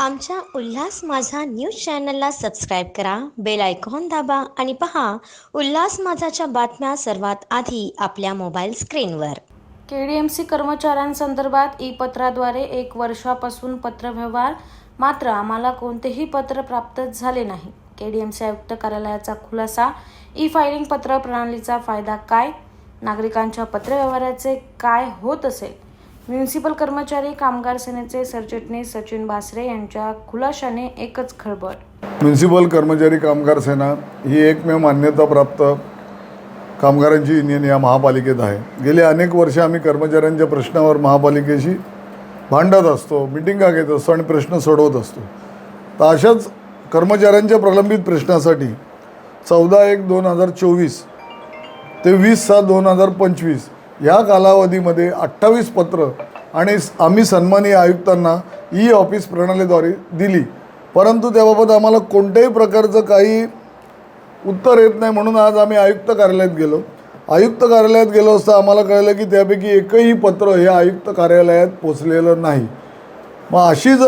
आमच्या उल्हास माझा न्यूज चॅनलला सबस्क्राईब करा बेल आयकॉन दाबा आणि पहा उल्हास माझाच्या बातम्या सर्वात आधी आपल्या मोबाईल स्क्रीनवर. के डी एम सी कर्मचाऱ्यांसंदर्भात ई पत्राद्वारे एक वर्षापासून पत्रव्यवहार मात्र आम्हाला कोणतेही पत्र प्राप्त झाले नाही. के डी एम सी आयुक्त कार्यालयाचा खुलासा ई फायलिंग पत्र प्रणालीचा फायदा काय नागरिकांच्या पत्रव्यवहाराचे काय होत असेल म्युन्सिपल कर्मचारी कामगार सेनेचे सरचिटणीस सचिन बासरे यांच्या खुलाशाने एकच खळबळ. म्युन्सिपल कर्मचारी कामगार सेना ही एकमेव मान्यताप्राप्त कामगारांची युनियन या महापालिकेत आहे. गेले अनेक वर्ष आम्ही कर्मचाऱ्यांच्या प्रश्नावर महापालिकेशी भांडत असतो मिटिंगा घेत असतो आणि प्रश्न सोडवत असतो. तर अशाच कर्मचाऱ्यांच्या प्रलंबित प्रश्नासाठी चौदा एक दोन हजार चोवीस ते वीस सात दोन हजार पंचवीस या कालावधीमध्ये अठ्ठावीस पत्र आणि आम्ही सन्माननीय आयुक्तांना ई ऑफिस प्रणालीद्वारे दिली. परंतु त्याबाबत आम्हाला कोणत्याही प्रकारचं काही उत्तर येत नाही म्हणून आज आम्ही आयुक्त कार्यालयात गेलो. आयुक्त कार्यालयात गेलो असता आम्हाला कळलं की त्यापैकी एकही पत्र हे आयुक्त कार्यालयात पोचलेलं नाही. मग अशी जर